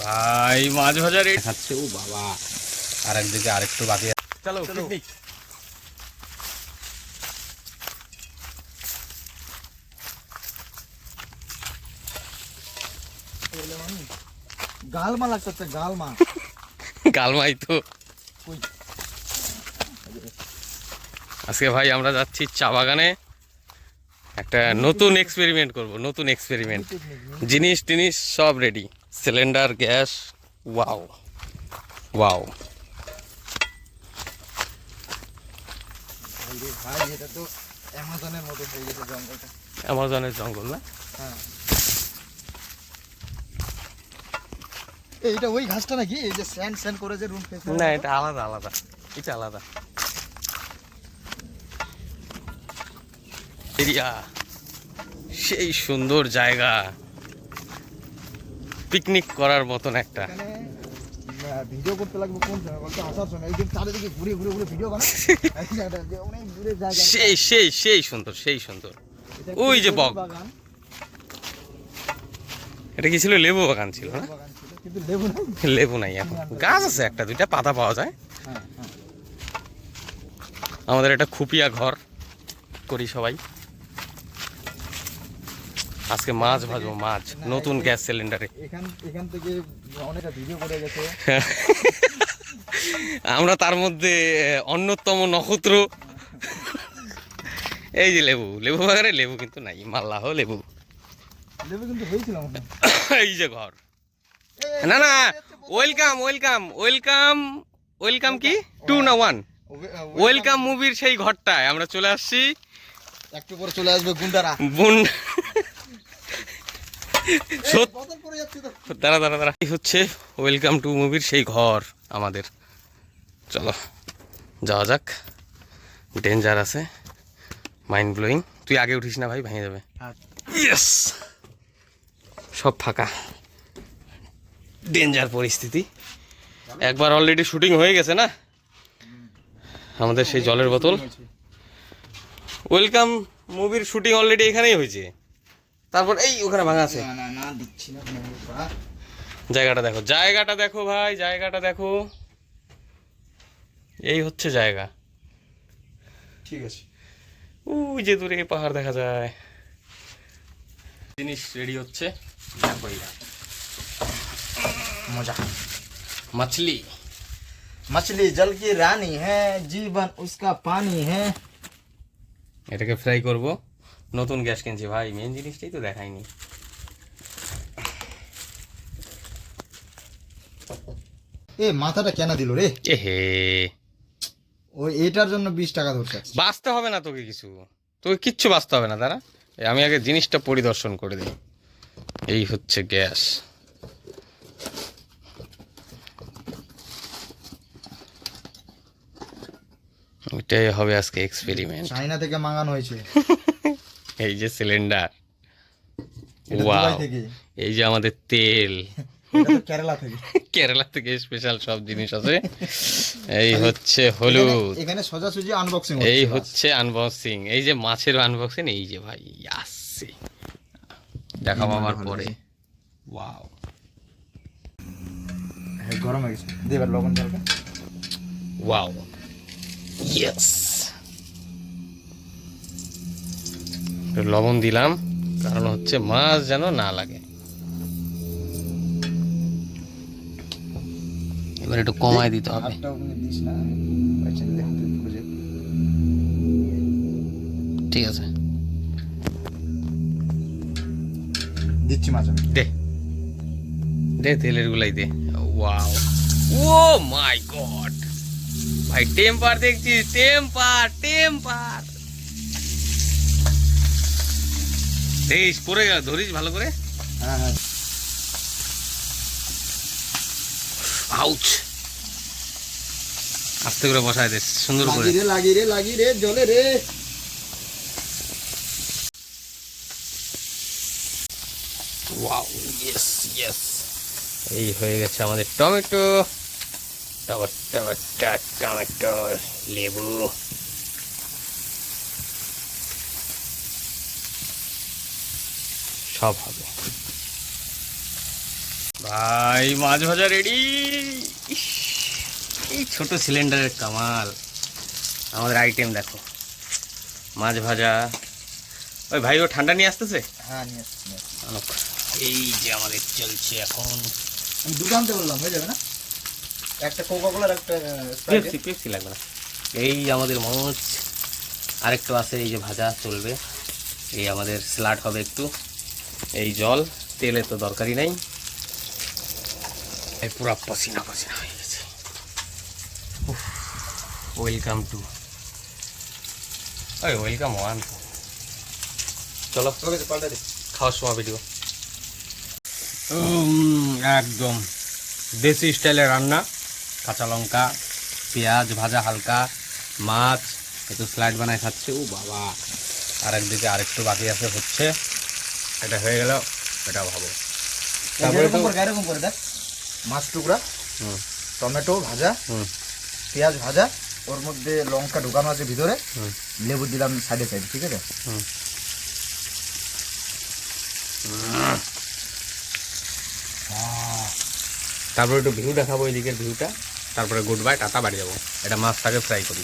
ভাই মাছ ভাজা রেট খাচ্ছে ও বাবা। আর একদিকে আরেকটু বাকি আছে। চলো পিকনিক গালমা লাগতেছে গালমা কালমাই তো। আজকে ভাই আমরা যাচ্ছি চা বাগানে। একটা নতুন এক্সপেরিমেন্ট করব নতুন এক্সপেরিমেন্ট জিনিস টিনিস সব ready cylinder gas wow wow ভাই এটা তো অ্যামাজনের মতো হয়ে গেছে জঙ্গলটা অ্যামাজনের জঙ্গল না? হ্যাঁ এইটা ওই ঘাসটা নাকি? এই যে স্যান্ড স্যান্ড করে যে রুম ফেসে না এটা আলাদা আলাদা। এটা আলাদা। এরিয়া সেই সুন্দর জায়গা পিকনিক করার মতন একটা। ভিডিও করতে লাগবে কোন আসার সময় একদিন চারিদিকে ঘুরে ঘুরে ঘুরে ভিডিও বানা এই জায়গাটা যে অনেক দূরে জায়গা। সেই সেই সেই সুন্দর সেই সুন্দর। ওই যে বক। এটা কি ছিল? লেবু বাগান ছিল না? লেবু কিন্তু লেবু নাই। লেবু নাই এখন। গাছ আছে একটা দুইটা পাতা পাওয়া যায়। হ্যাঁ হ্যাঁ। আমাদের একটা খুপিয়া ঘর করি সবাই। আজকে মাছ ভাজবো মাছ নতুন গ্যাস সিলিন্ডারে। এখান এখান থেকে অনেকটা ভিডিও করে গেছে। আমরা তার মধ্যে অন্যতম নক্ষত্র। এই যে লেবু লেবু বাগানে লেবু কিন্তু নাই মাল্লাহ লেবু। লেবু কিন্তু হয়েছিল এই যে ঘর। না না ওয়েলকাম ওয়েলকাম ওয়েলকাম ওয়েলকাম কি? টু না ওয়ান ওয়েলকাম মুভির সেই ঘরটায়। আমরা চলে আসছি। একটু পরে চলে আসবে গুন্ডারা। বোন সত- বদল করে যাচ্ছে তো দাঁড়া দাঁড়া দাঁড়া। এই হচ্ছে ওয়েলকাম টু মুভির সেই ঘর আমাদের। চলো যাওয়া যাক। ডেঞ্জার আছে। মাইন্ড ব্লোয়িং তুই আগে উঠিস না ভাই ভেঙে যাবে। ইয়েস সব ফাঁকা। ডেঞ্জার পরিস্থিতি। একবার অলরেডি শুটিং হয়ে গেছে না? আমাদের সেই জলের বোতল। ওয়েলকাম মুভির শুটিং অলরেডি এখানেই হয়েছে। তারপর এই ওখানে ভাঙা আছে। জায়গাটা দেখো জায়গাটা দেখো ভাই জায়গাটা দেখো। এই হচ্ছে জায়গা। ঠিক আছে। ওই যে দূরে পাহাড় দেখা যায়। জিনিস রেডি হচ্ছে। মজা। মাছলি। মাছলি জল কি রানী হ্যাঁ জীবন উসকা পানি হ্যাঁ। এটাকে ফ্রাই করব। নতুন গ্যাস কিনছি। ভাই মেন জিনিসটাই তো দেখাইনি। এ মাথাটা কেন দিল রে? এহে ওই এটার জন্য বিশ টাকা ধরছে বাঁচতে হবে না তোকে কিছু। তোকে কিচ্ছু বাঁচতে হবে না দাঁড়া। এই আমি আগে জিনিসটা পরিদর্শন করে দিই। এই হচ্ছে গ্যাস। ওইটাই হবে আজকে এক্সপেরিমেন্ট। চাইনা থেকে মাঙানো হয়েছে। এই যে সিলিন্ডার। ওয়াও এই যে আমাদের তেল। কেরালা থেকে। কেরালা থেকে স্পেশাল সব জিনিস আছে। এই হচ্ছে হলুদ। এখানে- এখানে সোজাসুজি আনবক্সিং এই হচ্ছে আনবক্সিং এই যে মাছের আনবক্সিং এই যে ভাই আসছে দেখাবো আমার পরে। ওয়াও হ্যাঁ, গরম হয়ে গেছে। দেবার লবণ জলটা। ওয়াও ইয়েস লবণ দিলাম কারণ হচ্ছে মাছ যেন না লাগে। এবার একটু কমায় দিতে হবে। আচ্ছা ঠিক আছে। দিচ্ছি মাছ আমি। দে। দে তেলের গুলাই দে। ওয়াও। Oh my god. ভাই টেম্পার দেখছিস? Temper temper. দেখিস পড়ে গেল ধরিস ভালো করে। হ্যাঁ হ্যাঁ। আউচ আস্তে করে বসায় দে সুন্দর করে। লাগি রে লাগি রে লাগি রে জলে রে। ওয়াও ইয়েস ইয়েস এই হয়ে গেছে আমাদের টমেটো টমেটো টমেটো লেবু। সব হবে। ভাই মাছ ভাজা রেডি এই ছোট সিলিন্ডারের কামাল। আমাদের আইটেম দেখো। মাছ ভাজা ওই ভাই ও ঠান্ডা নিয়ে আসতেছে? হ্যাঁ নিয়ে। এই যে আমাদের চলছে এখন। আমি দুটো আনতে বললাম হয়ে যাবে না? একটা কোকা কোলার একটা পেপসি পেপসি লাগবে না। এই আমাদের মাছ। আরেকটু আছে এই যে ভাজা চলবে। এই আমাদের স্লাড হবে একটু। এই জল, তেলে তো দরকারই নাই। এই পুরো পসিনা পসিনা হয়ে গেছে। ওয়েলকাম টু ওই ওয়েলকাম ওয়ান চলো পাল্টা দিই। খাওয়ার সময় ভিডিও একদম। দেশি স্টাইলের রান্না। কাঁচা লঙ্কা, পেঁয়াজ ভাজা হালকা, মাছ। একটু স্লাইড বানায় খাচ্ছে। ও বাবা। আর একদিকে আরেকটু বাকি আছে, হচ্ছে এটা হয়ে গেল এটা ভাবো। তারপরে তো এরকম করে দেখ। মাছ টুকরা টমেটো ভাজা পেঁয়াজ ভাজা ওর মধ্যে লঙ্কা ঢুকানো আছে ভিতরে লেবু দিলাম সাইডে সাইডে ঠিক আছে? তারপরে একটু ভিউ দেখাবো এদিকের ভিউটা তারপরে গুড বাই টাটা বাড়ি যাব। এটা মাছটাকে ফ্রাই করি।